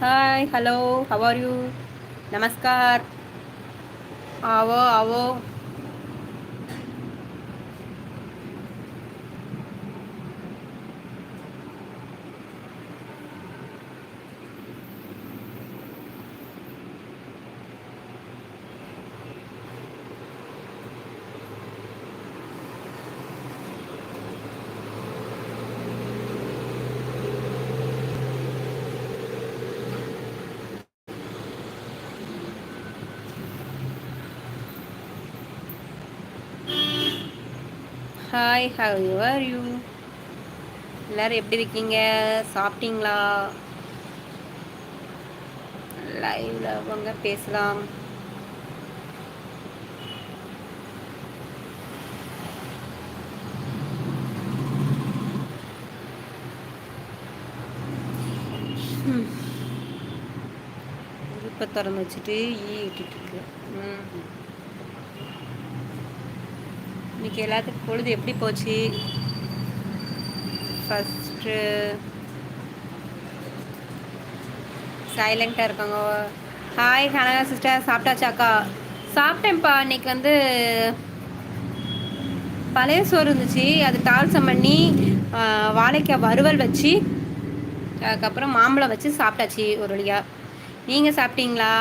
hi hello how are you नमस्कार आओ आओ Hi how are you எல்லோரும் எப்படி இருக்கீங்க? சாப்பிட்டீங்களா? லைவில் அவங்க பேசலாம். இப்போ திறந்து வச்சுட்டு ஈ இட்டுட்டு இருக்கு. ம் இன்னைக்கு எல்லாத்துக்கும் பொழுது எப்படி போச்சு? ஃபஸ்ட்டு சைலண்ட்டாக இருக்காங்க. ஹாய் கனகா சிஸ்டர் சாப்பிட்டாச்சாக்கா சாப்பிட்டேன்ப்பா. இன்னைக்கு வந்து பழைய சோறு இருந்துச்சு. அது தால்சம் பண்ணி வாழைக்காய் வறுவல் வச்சு அதுக்கப்புறம் மாம்பழம் வச்சு சாப்பிட்டாச்சு ஒரு வழியாக நீங்கள் சாப்பிட்டீங்களா?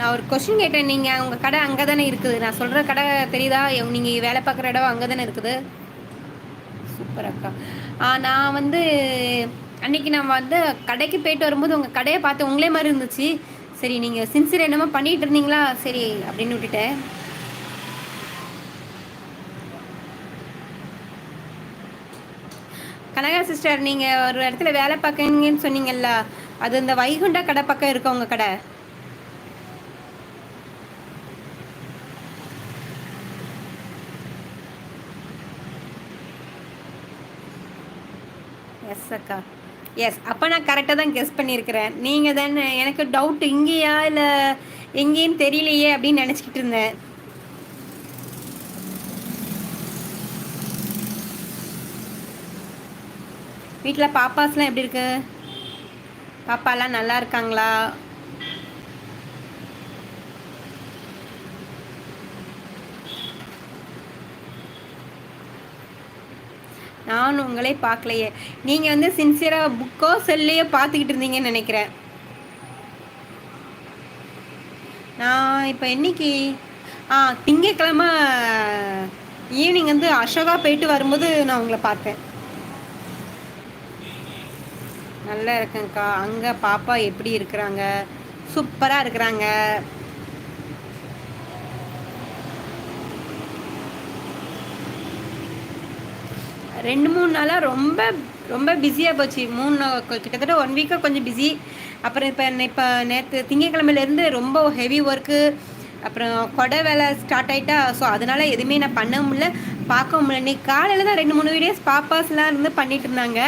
நான் ஒரு கொஷின் கேட்டேன். நீங்கள் உங்கள் கடை அங்கே தானே இருக்குது? நான் சொல்கிற கடை தெரியுதா? நீங்கள் வேலை பார்க்குற இடம் அங்கே தானே இருக்குது? சூப்பர் அக்கா. நான் வந்து அன்னைக்கு நான் வந்து கடைக்கு போயிட்டு வரும்போது உங்கள் கடையை பார்த்து உங்களே மாதிரி இருந்துச்சு. சரி நீங்கள் சின்சியர் என்னமோ பண்ணிகிட்டு இருந்தீங்களா? சரி அப்படின்னு விட்டுட்டேன். கனகா சிஸ்டர் நீங்கள் ஒரு இடத்துல வேலை பார்க்குறீங்கன்னு சொன்னீங்கல்ல. அது இந்த வைகுண்டா கடை பக்கம் இருக்க உங்கள் கடை? எஸ் அக்கா. எஸ் அப்போ நான் கரெக்டாக தான் கெஸ் பண்ணியிருக்கிறேன். நீங்கள் தானே எனக்கு டவுட் இங்கேயா இல்லை எங்கேயும் தெரியலையே அப்படின்னு நினச்சிக்கிட்டு இருந்தேன். வீட்டில் பாப்பாஸ்லாம் எப்படி இருக்கு? பாப்பாலாம் நல்லா இருக்காங்களா? நான் உங்களே பார்க்கலையே. நீங்கள் வந்து சின்சியராக புக்கோ செல்லையோ பார்த்துக்கிட்டு இருந்தீங்கன்னு நினைக்கிறேன். நான் இப்போ என்னைக்கு? ஆ திங்கக்கிழமை ஈவினிங் வந்து அசோகா போயிட்டு வரும்போது நான் உங்களை பார்த்தேன். நல்லா இருக்கேங்க்கா அங்கே பாப்பா எப்படி இருக்கிறாங்க? சூப்பராக இருக்கிறாங்க. ரெண்டு மூணு நாளாக ரொம்ப ரொம்ப பிஸியாக போச்சு. மூணு கிட்டத்தட்ட ஒன் வீக்காக கொஞ்சம் பிஸி அப்புறம் இப்போ இப்போ நேற்று திங்கக்கிழமையிலேருந்து ரொம்ப ஹெவி ஒர்க்கு அப்புறம் கொடை வேலை ஸ்டார்ட் ஆகிட்டா ஸோ அதனால் எதுவுமே நான் பண்ண முடியல. பார்க்க முடியல. இன்னைக்கு காலையில் தான் ரெண்டு மூணு வீடியோஸ் பாப்பாஸ்லாம் இருந்து பண்ணிட்டு இருந்தாங்க.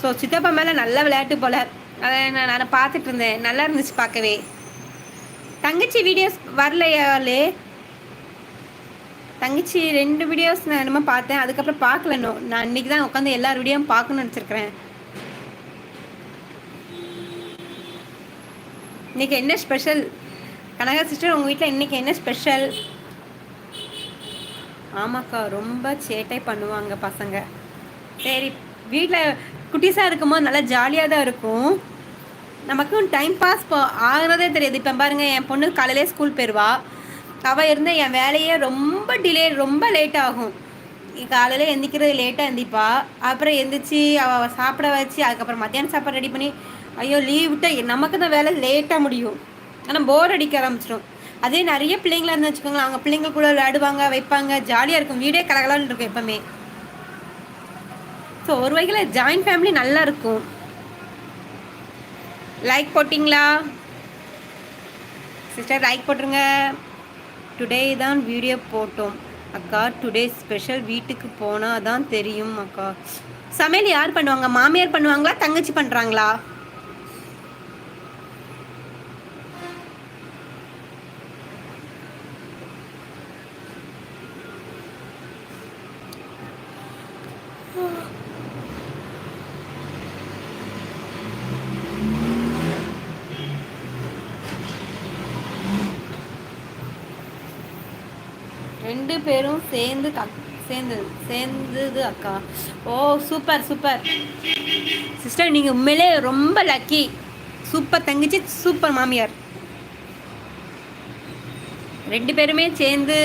ஸோ சித்தப்பா மேலே நல்ல விளையாட்டு போல். அதை நான் நான் பார்த்துட்டு இருந்தேன். நல்லா இருந்துச்சு பார்க்கவே. தங்கச்சி வீடியோஸ் வரலையாலே தங்கச்சி ரெண்டு வீடியோஸ் நான் என்னமோ பார்த்தேன். அதுக்கப்புறம் பார்க்கல. நான் இன்னைக்கு தான் உட்காந்து எல்லார் வீடியோவும் பார்க்கணும்னு நினச்சிருக்கிறேன். இன்னைக்கு என்ன ஸ்பெஷல் கனகா சிஸ்டர் உங்கள் வீட்டில் இன்றைக்கி என்ன ஸ்பெஷல் ஆமாக்கா ரொம்ப சேட்டை பண்ணுவாங்க பசங்க. சரி வீட்டில் குட்டிஸாக இருக்கும்போது நல்லா ஜாலியாக தான் இருக்கும். நமக்கும் டைம் பாஸ் ஆகிறதே தெரியாது. இப்போ பாருங்கள் என் பொண்ணு காலையிலே ஸ்கூல் போயிடுவா அவள் இருந்தால் என் வேலையே ரொம்ப டிலே ரொம்ப லேட் ஆகும். காலையில் எந்திக்கிறது லேட்டாக எந்திப்பா அப்புறம் எந்திரிச்சு அவள் சாப்பிட வச்சு அதுக்கப்புறம் மத்தியானம் சாப்பாடு ரெடி பண்ணி ஐயோ லீவ் விட்டால் நமக்கு தான் வேலை லேட்டாக முடியும். ஆனால் போர் அடிக்க ஆரம்பிச்சிடும். அதே நிறைய பிள்ளைங்களாக இருந்து வச்சுக்கோங்களேன் அவங்க பிள்ளைங்க கூட விளையாடுவாங்க வைப்பாங்க ஜாலியாக இருக்கும். வீடே கலகலான்னு இருக்கும் எப்பவுமே. ஸோ ஒரு வகையில் ஜாயின்ட் ஃபேமிலி நல்லா இருக்கும். லைக் போட்டிங்களா? சிஸ்டர் லைக் போட்டுருங்க. டுடே தான் வீடியோ போட்டோம். அக்கா டுடே ஸ்பெஷல் வீட்டுக்கு போனால் தான் தெரியும் அக்கா. சமையல் யார் பண்ணுவாங்க? மாமியார் பண்ணுவாங்களா? தங்கச்சி பண்ணுறாங்களா ரெண்டு பேரும் சேர்ந்து கக் சேர்ந்து சேர்ந்தது அக்கா. ஓ சூப்பர் சூப்பர். சிஸ்டர் நீங்கள் உண்மையிலே ரொம்ப லக்கி சூப்பர் தங்கச்சி சூப்பர் மாமியார். ரெண்டு பேருமே சேர்ந்து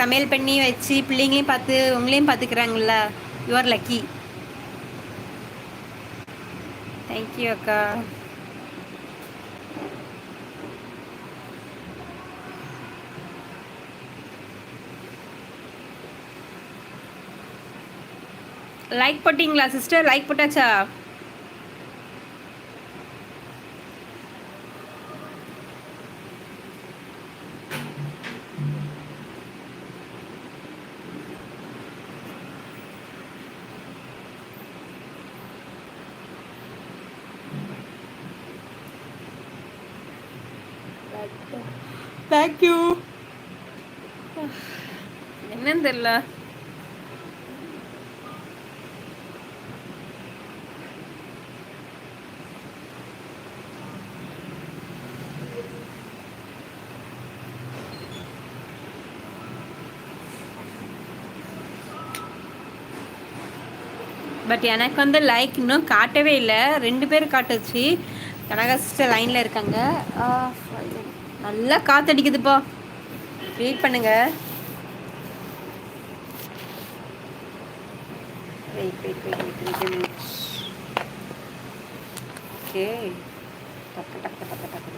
சமையல் பண்ணி வச்சு பிள்ளைங்களையும் பார்த்து உங்களையும் பார்த்துக்கிறாங்கள யுவர் லக்கி தேங்க்யூ அக்கா. லைக் போட்டிங்களா சிஸ்டர் லைக் போட்டாச்சா? தேங்க்யூ என்னன்னு தெரியல. பட் எனக்கு வந்து லைக் இன்னும் காட்டவே இல்லை. ரெண்டு பேர் காட்டுச்சு. கனகாசிஸ்டர் லைனில் இருக்காங்க. நல்லா காத்தடிக்குதுப்பா. வெயிட் பண்ணுங்க. Wait wait wait wait wait okay டக்கு டக்கு டக்கு டக்கு.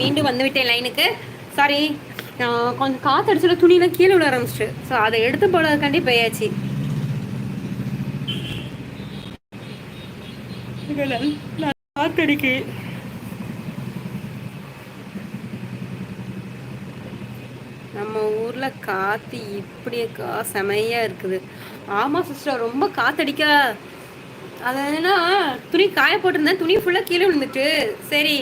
மீண்டும் வந்து விட்டேன் லைனுக்கு சாரி கொஞ்சம் காற்று அடிச்சுல துணியெல்லாம் கீழே விட ஆரம்பிச்சிட்டு. ஸோ அதை எடுத்து போடுறதுக்காண்டி போயாச்சு. காத்தடிக்கு. நம்ம ஊரில் காற்று இப்படியேக்கா செமையாக இருக்குது. ஆமாம் சிஸ்டர் ரொம்ப காற்றடிக்க அது என்னன்னா துணி காய போட்டிருந்தேன். துணி ஃபுல்லாக கீழே விழுந்துட்டு. சரி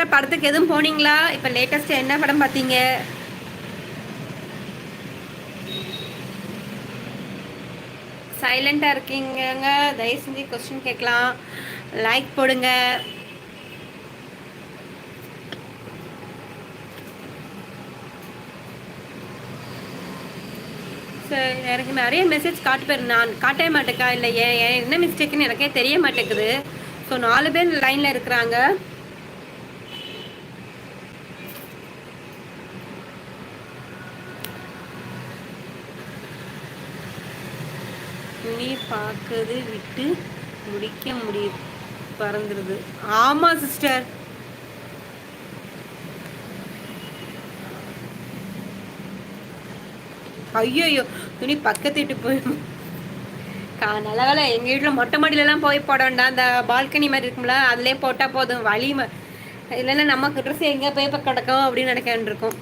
சிஸ்டர் படத்துக்கு எதுவும் போனீங்களா? இப்போ லேட்டஸ்ட் என்ன படம் பார்த்தீங்க சைலண்ட்டாக இருக்கீங்க தயவு செஞ்சு கொஸ்டின் கேட்கலாம். லைக் போடுங்க. எனக்கு நிறைய மெசேஜ் காட்டு நான் காட்டவே மாட்டேக்கா. இல்லை ஏன் என்ன மிஸ்டேக்குன்னு எனக்கே தெரிய மாட்டேங்குது. ஸோ நாலு பேர் லைனில் இருக்கிறாங்க. துணி பார்க்கறது விட்டு முடிக்க முடியும் பறந்துருது. ஆமாம் சிஸ்டர். ஐயோ துணி பக்கத்து வீட்டு கா நல்ல வேலை எங்கள் வீட்டில் மொட்டை மாடியிலலாம் போய் போட வேண்டாம் அந்த பால்கனி மாதிரி இருக்கும்ல அதுலேயே போட்டால் போதும். வலிமை இல்லைன்னா நமக்கு ட்ரெஸ் எங்கே போய் இப்போ கிடக்கும் அப்படின்னு நினைக்க இருக்கும்.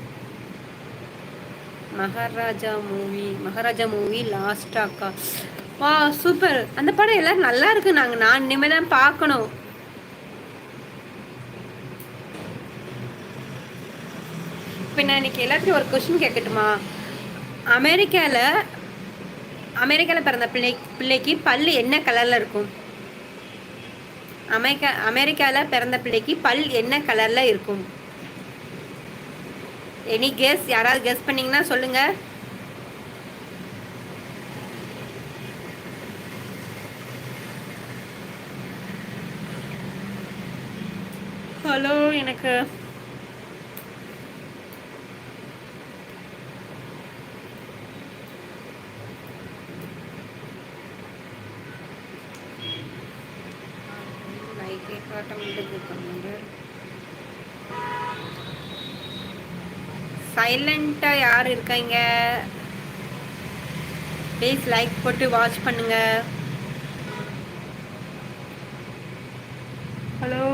மகாராஜா மூவி மகாராஜா மூவி லாஸ்டாக்கா வா சூப்பர் அந்த படம் எல்லாரும் நல்லா இருக்கு. நாங்க நான் இனிமே தான் பார்க்கணும். இப்போ நான் இன்னைக்கு எல்லாத்தையும் ஒரு கொஸ்டின் கேட்கட்டுமா? அமெரிக்காவில் அமெரிக்காவில் பிறந்த பிள்ளை பிள்ளைக்கு பல் என்ன கலரில் இருக்கும்? அமெரிக்கா அமெரிக்காவில் பிறந்த பிள்ளைக்கு பல் என்ன கலரில் இருக்கும்? எனி கெஸ் யாராவது கெஸ் பண்ணிங்கன்னா சொல்லுங்கள் ஹலோ எனக்கு சைலண்ட்டாக யார் இருக்காங்க? ப்ளீஸ் லைக் போட்டு வாட்ச் பண்ணுங்க. ஹலோ.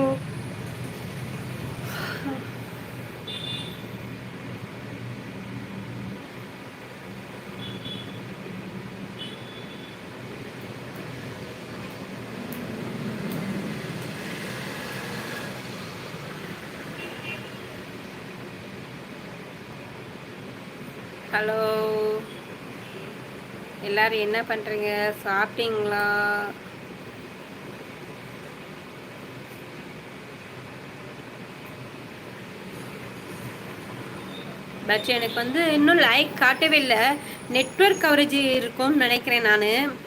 ஹலோ. எல்லாரும் என்ன பண்ணுறீங்க சாப்பிட்டீங்களா? பட் எனக்கு வந்து இன்னும் லைக் காட்டவே இல்லை. நெட்ஒர்க் கவரேஜ் இருக்கும்னு நினைக்கிறேன் நான்.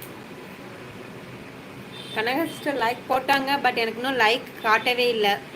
கனகஸ்டர் லைக் போட்டாங்க பட் எனக்கு இன்னும் லைக் காட்டவே இல்லை.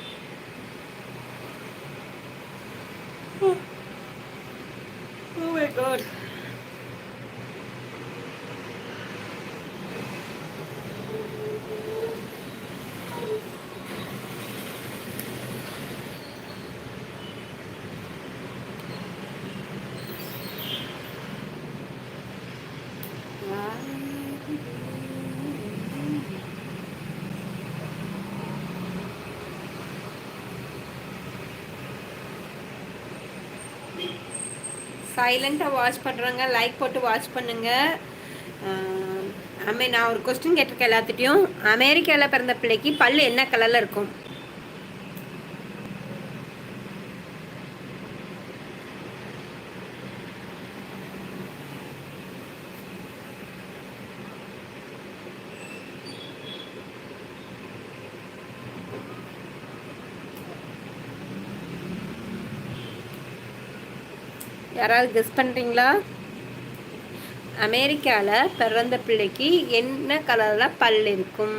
சைலண்ட்டாக வாட்ச் பண்ணுறவங்க லைக் போட்டு வாட்ச் பண்ணுங்கள் ஆமே நான் ஒரு கொஸ்டின் கேட்டிருக்கேன் எல்லாத்துட்டையும் அமெரிக்காவில் பிறந்த பிள்ளைக்கு பல் என்ன கலரில் இருக்கும்? யாராவது கெஸ் பண்ணுறீங்களா அமெரிக்காவில் பிறந்த பிள்ளைக்கு என்ன கலரில் பல் இருக்கும்?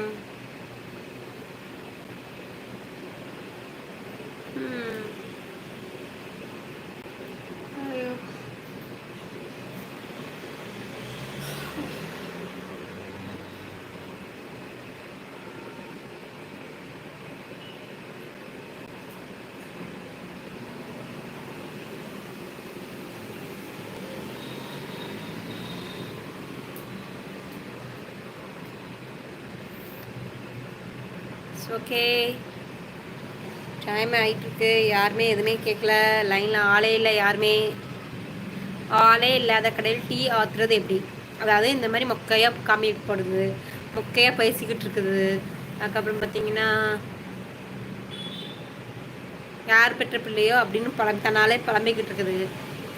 ஓகே. டைம் ஆகிட்டுருக்கு யாருமே எதுவுமே கேட்கல லைனில் ஆளே இல்லை யாருமே. ஆளே இல்லாத கடையில் டீ ஆத்துறது எப்படி? அதாவது இந்த மாதிரி மொக்கையாக காமிட்டு போடுது. மொக்கையாக பேசிக்கிட்டு இருக்குது. அதுக்கப்புறம் பார்த்தீங்கன்னா யார் பெற்ற பிள்ளையோ அப்படின்னு பழம் தன்னாலே பழம்பிக்கிட்டு இருக்குது.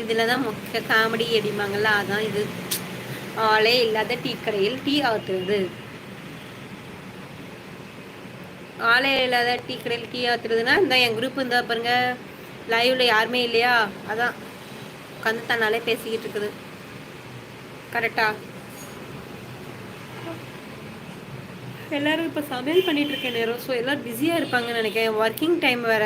இதில் தான் மொக்க காமெடி அடிப்பாங்கல்ல அதான் இது. ஆளே இல்லாத டீ கடையில் டீ ஆத்துறது. ஆளே இல்லாத டீ கடையில் டீ ஆத்துறதுன்னா இந்த என் குரூப் இருந்தா பாருங்க. லைவ்ல யாருமே இல்லையா? அதான். உட்காந்து தன்னாலே பேசிக்கிட்டு இருக்குது. கரெக்டா எல்லாரும் இப்போ சமையல் பண்ணிட்டு இருக்கேன் நேரம் ஸோ எல்லாரும் பிஸியாக இருப்பாங்கன்னு நினைக்கிறேன். ஒர்க்கிங் டைம் வேற.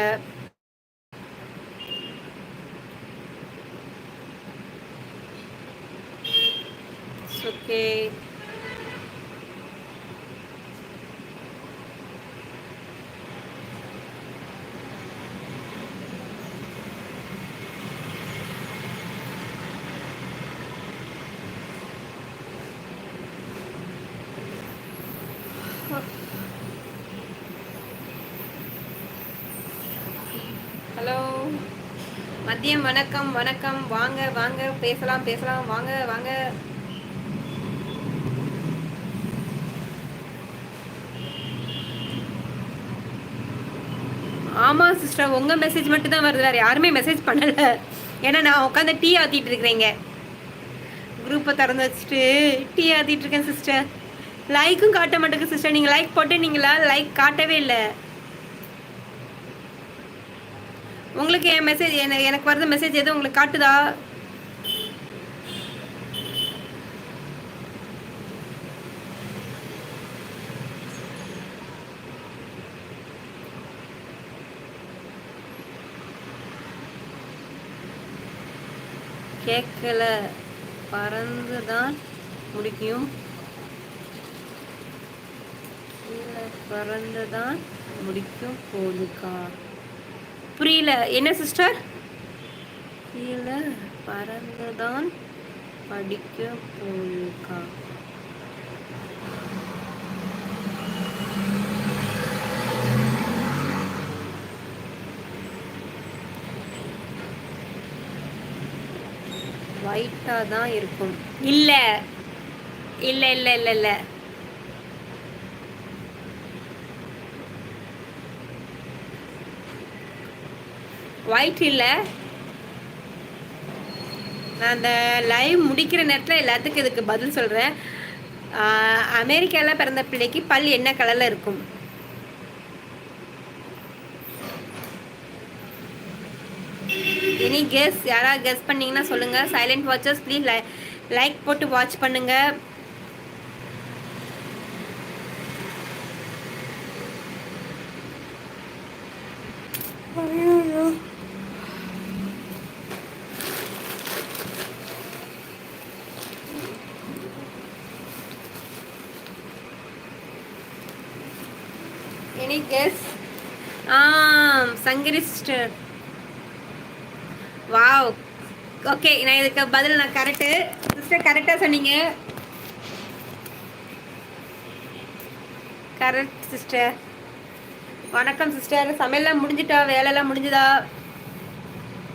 ஓகே ஹலோ மதியம் வணக்கம் வணக்கம். வாங்க வாங்க. பேசலாம் பேசலாம். வாங்க வாங்க. ஆமாம் சிஸ்டர் உங்கள் மெசேஜ் மட்டும் தான் வருது. வேறு யாருமே மெசேஜ் பண்ணலை. ஏன்னா நான் உட்காந்து டீ ஆற்றிட்டு இருக்கிறேங்க. குரூப்பை திறந்து வச்சுட்டு டீ ஆற்றிட்டு இருக்கேன் சிஸ்டர் லைக்கும் காட்ட மாட்டேங்குது சிஸ்டர் நீங்கள் லைக் போட்டு நீங்களா? லைக் காட்டவே இல்லை. உங்களுக்கு என் மெசேஜ் எனக்கு வர்ற மெசேஜ் எதுவும் உங்களுக்கு காட்டுதா? கேட்கல. பறந்து தான் முடிக்கும். கீழே பறந்து தான் முடிக்கும் போதுக்கா புரியல. என்ன சிஸ்டர் கீழே பறந்துதான் படிக்க போயிருக்கா. ஒயிட்டாக தான் இருக்கும். இல்லை. இல்லை இல்லை இல்லை இல்லை. ஒயிட் இல்லை. நான் அந்த லைவ் முடிக்கிற நேரத்தில் எல்லாத்துக்கும் இதுக்கு பதில் சொல்கிறேன் அமெரிக்காவில் பிறந்த பிள்ளைக்கு பல் என்ன கலரில் இருக்கும்? எனி கெஸ் யாராவது கெஸ் பண்ணிங்கன்னா சொல்லுங்கள் சைலண்ட் வாட்சர்ஸ் ப்ளீஸ் லைக் போட்டு வாட்ச் பண்ணுங்கள் எனி கெஸ் ஆ சங்கரி சிஸ்டர் வாவ். ஓகே நான் இதுக்கு பதில் நான் கரெக்டு சிஸ்டர் கரெக்டாக சொன்னீங்க. Correct sister. வணக்கம் சிஸ்டர். சமையல்லாம் முடிஞ்சிட்டா வேலைலாம் முடிஞ்சுதா?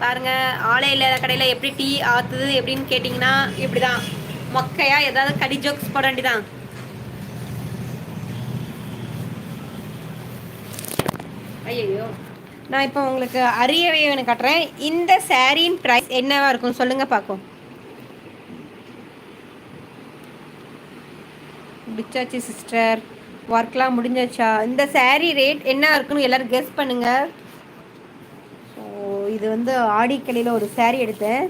பாருங்க ஆலை இல்லாத கடையில் எப்படி டீ ஆத்துது எப்படின்னு கேட்டிங்கன்னா இப்படி தான் மொக்கையா ஏதாவது கடி ஜோக்ஸ் போட வேண்டிதான் ஐயோ நான் இப்போ உங்களுக்கு அரியவே காட்டுறேன். இந்த சாரியின் ப்ரைஸ் என்னவா இருக்கும்? சொல்லுங்க பார்க்கும் பிச்சாச்சி சிஸ்டர் ஒர்க்லாம் முடிஞ்சாச்சா? இந்த சாரீ ரேட் என்ன இருக்குன்னு எல்லோரும் கெஸ் பண்ணுங்க. ஸோ இது வந்து ஆடிக்கலையில் ஒரு சாரீ எடுத்தேன்.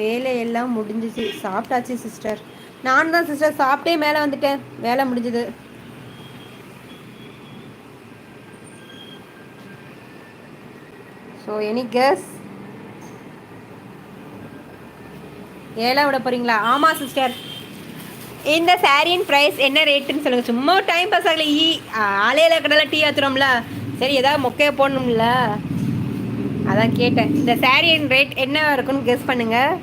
வேலையெல்லாம் முடிஞ்சிச்சு. சாப்பிட்டாச்சு சிஸ்டர் நான் தான் சிஸ்டர் சாப்பிட்டே மேலே வந்துட்டேன். வேலை முடிஞ்சுது. ஸோ எனி கெஸ் ஏழா விட போகிறீங்களா ஆமாம் சிஸ்டர் இந்த சாரியின் ப்ரைஸ் என்ன ரேட்டுன்னு சொல்லுங்கள் சும்மா டைம் பாஸ் ஆகல. ஈ ஆலையில் கடையில் டீ ஆத்துறோம்ல சரி ஏதாவது மொக்கையை போடணும்ல. அதான் கேட்டேன். இந்த சாரியின் ரேட் என்ன இருக்குன்னு கெஸ் பண்ணுங்கள்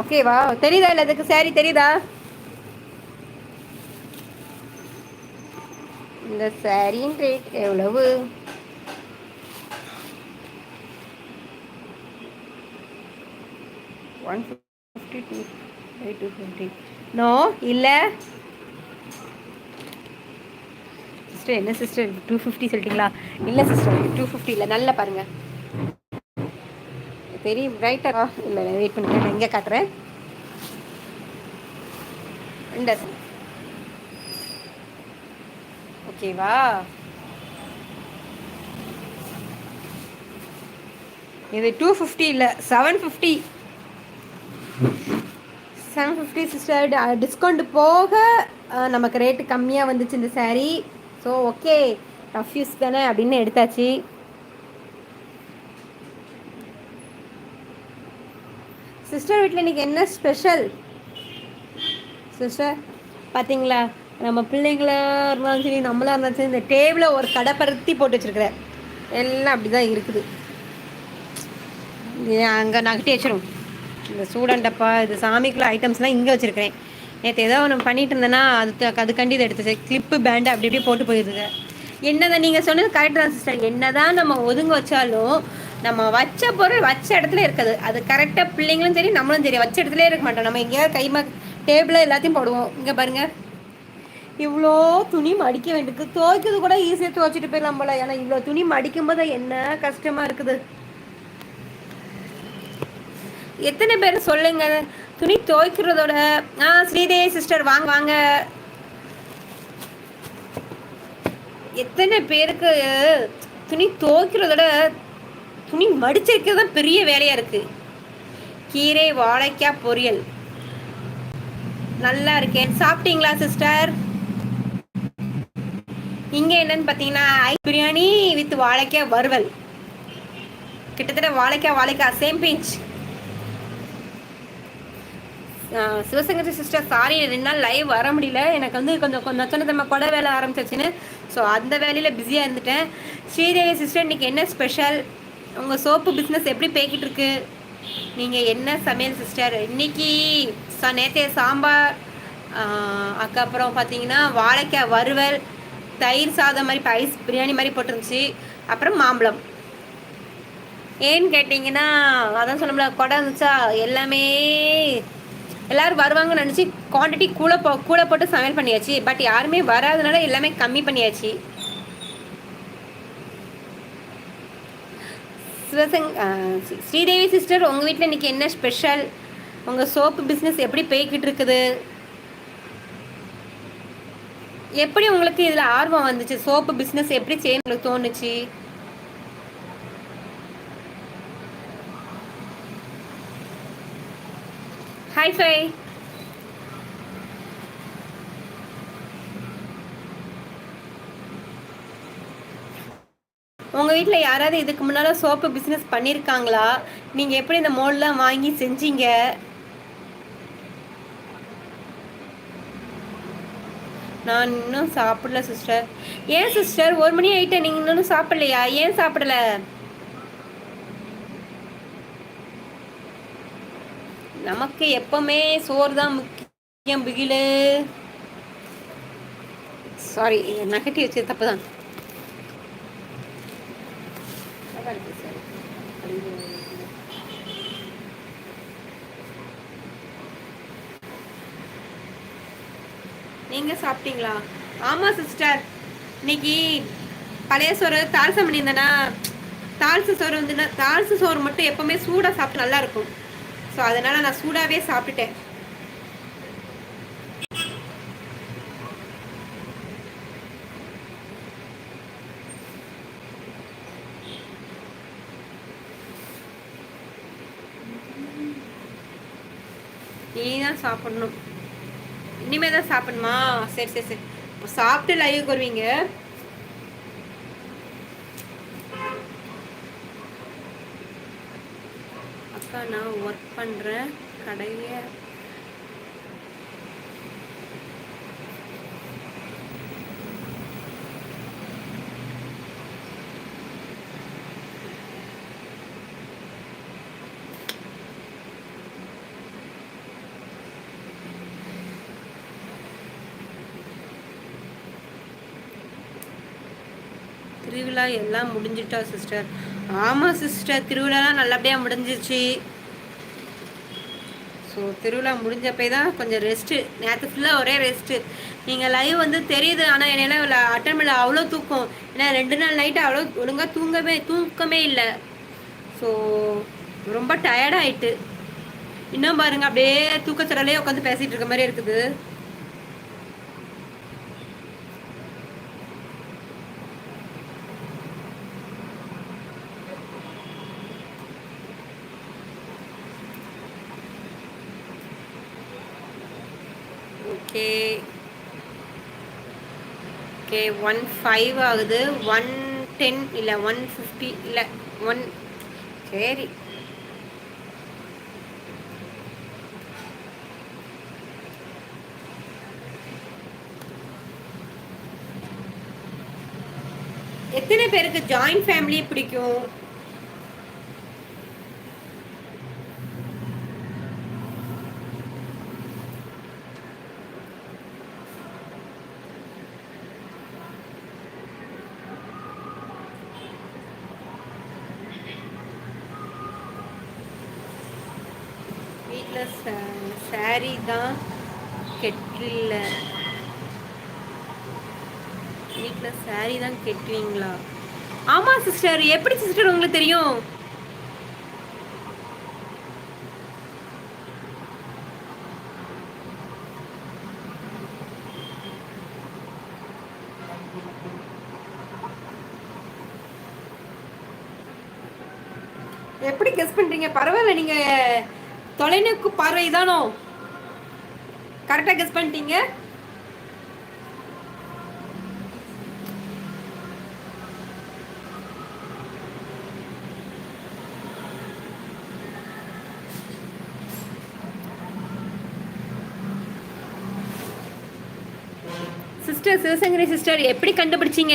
ஓகேவா தெரியுதா இல்லை அதுக்கு சாரி தெரியுதா? இந்த சாரியின் ரேட் எவ்வளவு? One fifty two two fifty no இல்லை. சிஸ்டர் என்ன சிஸ்டர் டூ ஃபிஃப்டி சொல்லிட்டீங்களா? இல்லை சிஸ்டர் டூ ஃபிஃப்டி இல்லை. நல்லா பாருங்கள் பெரிய ரைட்டா இல்லை வெயிட் பண்ணிக்கிறேன் எங்கே இங்கே காட்டுறேன். இந்த ஓகேவா இது டூ ஃபிஃப்டி இல்லை seven fifty seven fifty sister discount போக நமக்கு ரேட்டு கம்மியாக வந்துச்சு இந்த sari so okay rough use தானே அப்படின்னு எடுத்தாச்சு. சிஸ்டர் வீட்டில் இன்றைக்கி என்ன ஸ்பெஷல் சிஸ்டர் பார்த்தீங்களா நம்ம பிள்ளைங்களா இருந்தாலும் சரி நம்மளாக இருந்தாலும் சரி இந்த டேபிளை ஒரு கடை பருத்தி போட்டு வச்சுருக்குறேன். எல்லாம் அப்படி தான் இருக்குது அங்கே நகட்டி வச்சிடும் இந்த சூடண்டப்பா இது சாமிக்குள்ள ஐட்டம்ஸ்லாம் இங்கே வச்சுருக்கிறேன். நேற்று ஏதோ ஒன்று பண்ணிட்டு இருந்தேன்னா அது அதுக்காண்டி இதை எடுத்து கிளிப்பு பேண்டு அப்படி இப்படி போட்டு போயிருது என்னதான் நீங்கள் சொன்னது கரெக்ட் தான் சிஸ்டர் என்ன தான் நம்ம ஒதுங்க வச்சாலும் நம்ம வச்ச பொருள் வச்ச இடத்துல இருக்குது. அது கரெக்டாக பிள்ளைங்களும் சரி நம்மளும் சரி வச்ச இடத்துல இருக்க மாட்டோம். நம்ம எங்கேயாவது கைமா டேபிளில் எல்லாத்தையும் போடுவோம். இங்கே பாருங்கள் இவ்வளோ துணி மடிக்க வேண்டியது துவைக்கிறது கூட ஈஸியாக துவைச்சிட்டு போயிடலாம் போல. ஏன்னா இவ்வளோ துணி மடிக்கும் போது என்ன கஷ்டமாக இருக்குது? எத்தனை பேர் சொல்லுங்க துணி துவைக்கிறதோட ஆ ஸ்ரீதேவி சிஸ்டர் வாங்க வாங்க. எத்தனை பேருக்கு துணி துவைக்கிறதோட துணி மடிச்சிருக்கிறது தான் பெரிய வேலையாக இருக்குது கீரை வாழைக்காய் பொரியல். நல்லா இருக்கேன். சாப்பிட்டீங்களா சிஸ்டர் இங்கே என்னன்னு பார்த்தீங்கன்னா ஐ பிரியாணி வித் வாழைக்காய் வறுவல். கிட்டத்தட்ட வாழைக்காய் வாழைக்காய் same pinch Sivasankari sister sorry ரெண்டு நாள் லைவ் வர முடியல. எனக்கு வந்து கொஞ்சம் கொஞ்சம் சொன்னதம்மா கொடை வேலை ஆரம்பிச்சிச்சுன்னு. ஸோ அந்த வேலையில் பிஸியாக இருந்துட்டேன். ஸ்ரீதேவி சிஸ்டர் இன்றைக்கி என்ன ஸ்பெஷல் உங்கள் சோப்பு பிஸ்னஸ் எப்படி போய்கிட்டு இருக்கு? நீங்கள் என்ன சமையல் சிஸ்டர் இன்னைக்கு ச நேற்றைய சாம்பார் அதுக்கப்புறம் பார்த்தீங்கன்னா வாழைக்காய் வறுவல் தயிர் சாதம் மாதிரி ஐஸ் பிரியாணி மாதிரி போட்டுருந்துச்சு. அப்புறம் மாம்பழம். ஏன்னு கேட்டிங்கன்னா அதான் சொல்ல கொடை இருந்துச்சா எல்லாமே எல்லோரும் வருவாங்கன்னு நினச்சி குவான்டிட்டி கூட போ கூட போட்டு சமையல் பண்ணியாச்சு. பட் யாருமே வராதனால எல்லாமே கம்மி பண்ணியாச்சு. சிவசங் ஸ்ரீதேவி சிஸ்டர் உங்கள் வீட்டில் இன்றைக்கி என்ன ஸ்பெஷல் உங்கள் சோப்பு பிஸ்னஸ் எப்படி போய்கிட்டு இருக்குது? எப்படி உங்களுக்கு இதில் ஆர்வம் வந்துச்சு? சோப்பு பிஸ்னஸ் எப்படி செய்ய உங்களுக்கு தோணுச்சு? ஹாய் ஃபை உங்கள் வீட்டில் யாராவது இதுக்கு முன்னால் சோப்பு பிஸ்னஸ் பண்ணியிருக்காங்களா நீங்கள் எப்படி இந்த மோல்லாம் வாங்கி செஞ்சீங்க? நான் இன்னும் சாப்பிடல சிஸ்டர் ஏன் சிஸ்டர் ஒரு மணி ஆயிட்டேன் நீங்கள் இன்னும் சாப்பிடலையா? ஏன் சாப்பிடல? நமக்கு எப்பவுமே சோறு தான் முக்கியம் பிகிலு. சாரி நகட்டி வச்சது தப்பு தான் நீங்கள் சாப்பிட்டீங்களா? ஆமாம் சிஸ்டர் இன்னைக்கு பழைய சோறு தால்சம் பண்ணியிருந்தேன்னா தால்சு சோறு வந்து தால்சு சோறு மட்டும் எப்போவுமே சூடாக சாப்பிட்டு நல்லா இருக்கும். ஸோ அதனால் நான் சூடாகவே சாப்பிட்டுட்டேன். நீ தான் சாப்பிடணும். இனிமே தான் சாப்பிடணுமா? சரி சரி சரி. சாப்பிட்டு லைவ் வருவீங்க. அக்கா நான் ஒர்க் பண்ணுறேன் கடையை திருவிழா எல்லாம் முடிஞ்சிட்டா சிஸ்டர் ஆமாம் சிஸ்டர் திருவிழாலாம் நல்லபடியாக முடிஞ்சிச்சு ஸோ திருவிழா முடிஞ்சப்பே தான் கொஞ்சம் ரெஸ்ட்டு நேற்று ஃபுல்லாக ஒரே ரெஸ்ட்டு நீங்கள் லைவ் வந்து தெரியுது ஆனால் என்னால் அட்டன் பண்ணல அவ்வளோ தூக்கம். ஏன்னா ரெண்டு நாள் நைட்டு அவ்வளோ ஒழுங்காக தூங்கவே தூக்கமே இல்லை. ஸோ ரொம்ப டயர்டாயிட்டு இன்னும் பாருங்கள் அப்படியே தூக்கச்சடலே உட்காந்து பேசிகிட்டு இருக்க மாதிரி இருக்குது. ஓகே ஓகே ஒன் ஃபைவ் ஆகுது. ஒன் டென் இல்லை ஒன் ஃபிஃப்டி இல்லை ஒன் சரி. எத்தனை பேருக்கு ஜாயிண்ட் ஃபேமிலி பிடிக்கும் வீட்டில் சாரி தான் கெட்டில் வீட்டில் சாரி தான் கெட்டுவீங்களா ஆமாம் சிஸ்டர் எப்படி சிஸ்டர் உங்களுக்கு தெரியும்? எப்படி கெஸ் பண்றீங்க? பரவாயில்ல நீங்க தொலைநோக்கு பார்வை தானோ? கரெக்டாக கெஸ் பண்ணிட்டீங்க சிஸ்டர் சிவசங்கரி சிஸ்டர் எப்படி கண்டுபிடிச்சீங்க?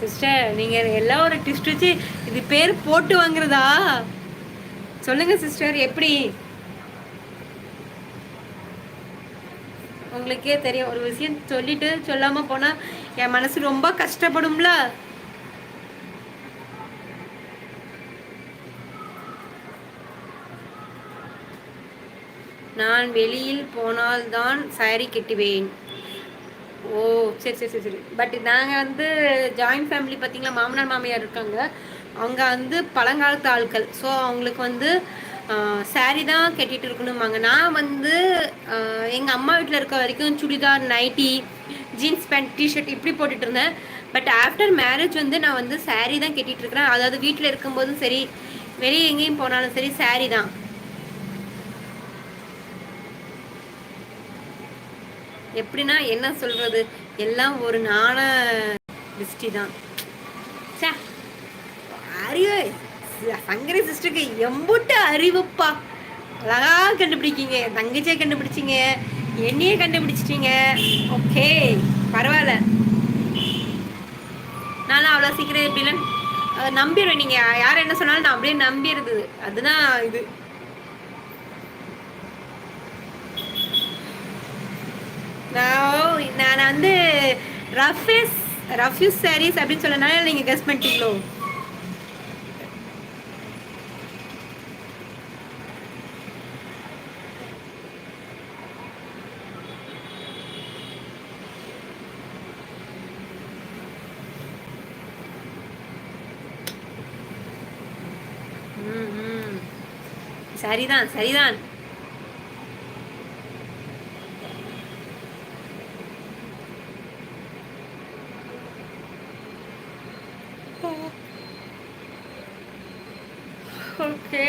சிஸ்டர் நீங்கள் எல்லாம் ஒரு டிஸ்ட் வச்சு இது பேர் போட்டு வாங்குறதா? சொல்லுங்க சிஸ்டர் எப்படி? உங்களுக்கே தெரியும். ஒரு விஷயம் சொல்லிட்டு சொல்லாம போனா என் மனசு ரொம்ப கஷ்டப்படும்ல? நான் வெளியில் போனால்தான் சாரி கட்டுவேன். ஓ சரி சரி சரி சரி. பட் நாங்கள் வந்து ஜாயிண்ட் ஃபேமிலி பார்த்தீங்களா மாமனார் மாமியார் இருக்காங்க. அவங்க வந்து பழங்காலத்து ஆட்கள் ஸோ அவங்களுக்கு வந்து சாரி தான் கட்டிட்டு இருக்கணுமாங்க நான் வந்து எங்கள் அம்மா வீட்டில் இருக்க வரைக்கும் churidar nightie jeans pant T-shirt இப்படி போட்டுட்டு இருந்தேன். பட் ஆஃப்டர் மேரேஜ் வந்து நான் வந்து சாரி தான் கட்டிட்டு இருக்கிறேன். அதாவது வீட்டில் இருக்கும்போதும் சரி வெளியே எங்கேயும் போனாலும் சரி சாரி தான். எப்படின்னா என்ன சொல்கிறது எல்லாம் ஒரு நாண திருஷ்டி தான். அறிவு. சங்கரி சிஸ்டருக்கு எம்புட்டு அறிவுப்பா. அழகா கண்டுபிடிக்கீங்க. தங்கச்சியை கண்டுபிடிச்சிங்க. என்னையே கண்டுபிடிச்சிட்டீங்க. ஓகே பரவாயில்ல. நானும் அவ்வளோ சீக்கிரம் எப்படிலாம்? நம்பிடுவேன் நீங்கள் யார் என்ன சொன்னாலும் நான் அப்படியே நம்பிடுது அதுதான் இது. நான் நான் வந்து ரஃபேஸ் ரஃப்யூஸ் சாரீஸ் அப்படின்னு சொல்லனால நீங்கள் கெஸ் பண்ணிட்டீங்களோ? சரிதான் சரிதான். ஓகே.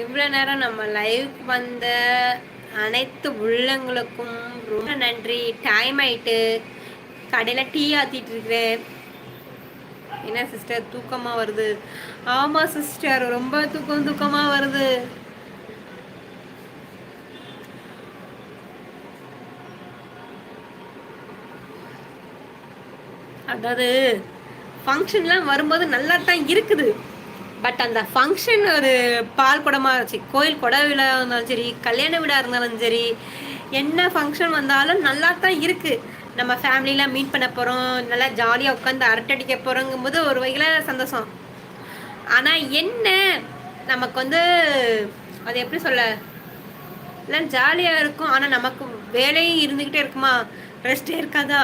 இவ்வளோ நேரம் நம்ம லைவ் வந்த அனைத்து உள்ளங்களுக்கும் ரொம்ப நன்றி. டைம் ஆயிட்டு கடையில் டீ ஆற்றிட்டு இருக்கிறேன். என்ன சிஸ்டர் தூக்கமாக வருது. ஆமாம் சிஸ்டர் ரொம்ப தூக்கம் தூக்கமாக வருது. அதாவது ஃபங்க்ஷன்லாம் வரும்போது நல்லா தான் இருக்குது. பட் அந்த ஃபங்க்ஷன் ஒரு பால் குடமாக இருந்துச்சு கோயில் குட விழா இருந்தாலும் சரி கல்யாண விழா இருந்தாலும் சரி என்ன ஃபங்க்ஷன் வந்தாலும் நல்லா தான் இருக்குது நம்ம ஃபேமிலியெலாம் மீட் பண்ண போகிறோம் நல்லா ஜாலியாக உட்காந்து அரட்டடிக்க போகிறோங்கும் போது ஒரு வகையில் சந்தோஷம். ஆனால் என்ன? நமக்கு வந்து அது எப்படி சொல்ல? எல்லாம் ஜாலியாக இருக்கும். ஆனால் நமக்கு வேலையும் இருந்துக்கிட்டே இருக்குமா? ரெஸ்ட்டே இருக்காதா?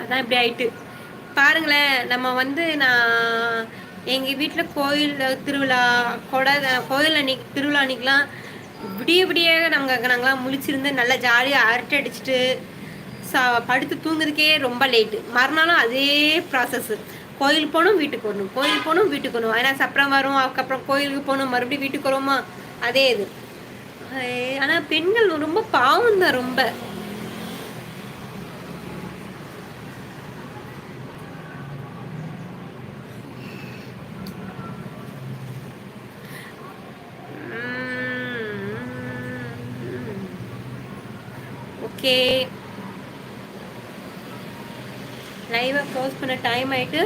அதான் இப்படி ஆயிட்டு. பாருங்களேன் நம்ம வந்து நான் எங்கள் வீட்டில் கோயில் திருவிழா கொடை கோயில் அன்னைக்கு திருவிழா அன்னைக்கெலாம் விடிய விடிய நாங்கள் நாங்களாம் முழிச்சிருந்து நல்லா ஜாலியாக அரட்டை அடிச்சுட்டு சா படுத்து தூங்குறதுக்கே ரொம்ப லேட்டு மறுநாளும் அதே ப்ராசஸ்ஸு கோயில் போகணும் வீட்டுக்கு வரணும். கோயில் போகணும் வீட்டுக்கு வரணும். ஏன்னா சப்பரம் வரும் அதுக்கப்புறம் கோயிலுக்கு போகணும் மறுபடியும் வீட்டுக்கு வருவோமா? அதே இது. ஆனால் பெண்கள் ரொம்ப பாவம் தான் ரொம்ப. ஓகே. லைவை க்ளோஸ் பண்ண டைம் ஆயிட்டு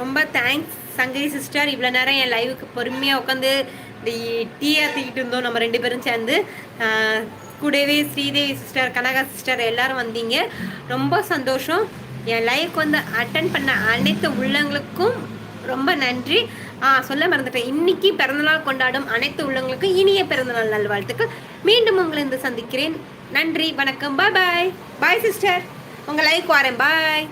ரொம்ப தேங்க்ஸ் சங்கரி சிஸ்டர் இவ்வளோ நேரம் என் லைவுக்கு பொறுமையாக உட்காந்து இந்த டீ ஆற்றிக்கிட்டு இருந்தோம் நம்ம ரெண்டு பேரும் சேர்ந்து. கூடவே ஸ்ரீதேவி சிஸ்டர் கனகா சிஸ்டர் எல்லாரும் வந்தீங்க. ரொம்ப சந்தோஷம். என் லைஃப் வந்து அட்டன் பண்ண அனைத்து உள்ளங்களுக்கும் ரொம்ப நன்றி. ஆ சொல்ல மறந்துட்டேன். இன்னைக்கு பிறந்தநாள் கொண்டாடும் அனைத்து உள்ளங்களுக்கும் இனிய பிறந்தநாள் நல்வாழ்த்துக்கள். மீண்டும் உங்களை இருந்து சந்திக்கிறேன். நன்றி வணக்கம் பாய் பாய் பாய் சிஸ்டர் உங்கள் லைக் வரேன் பாய்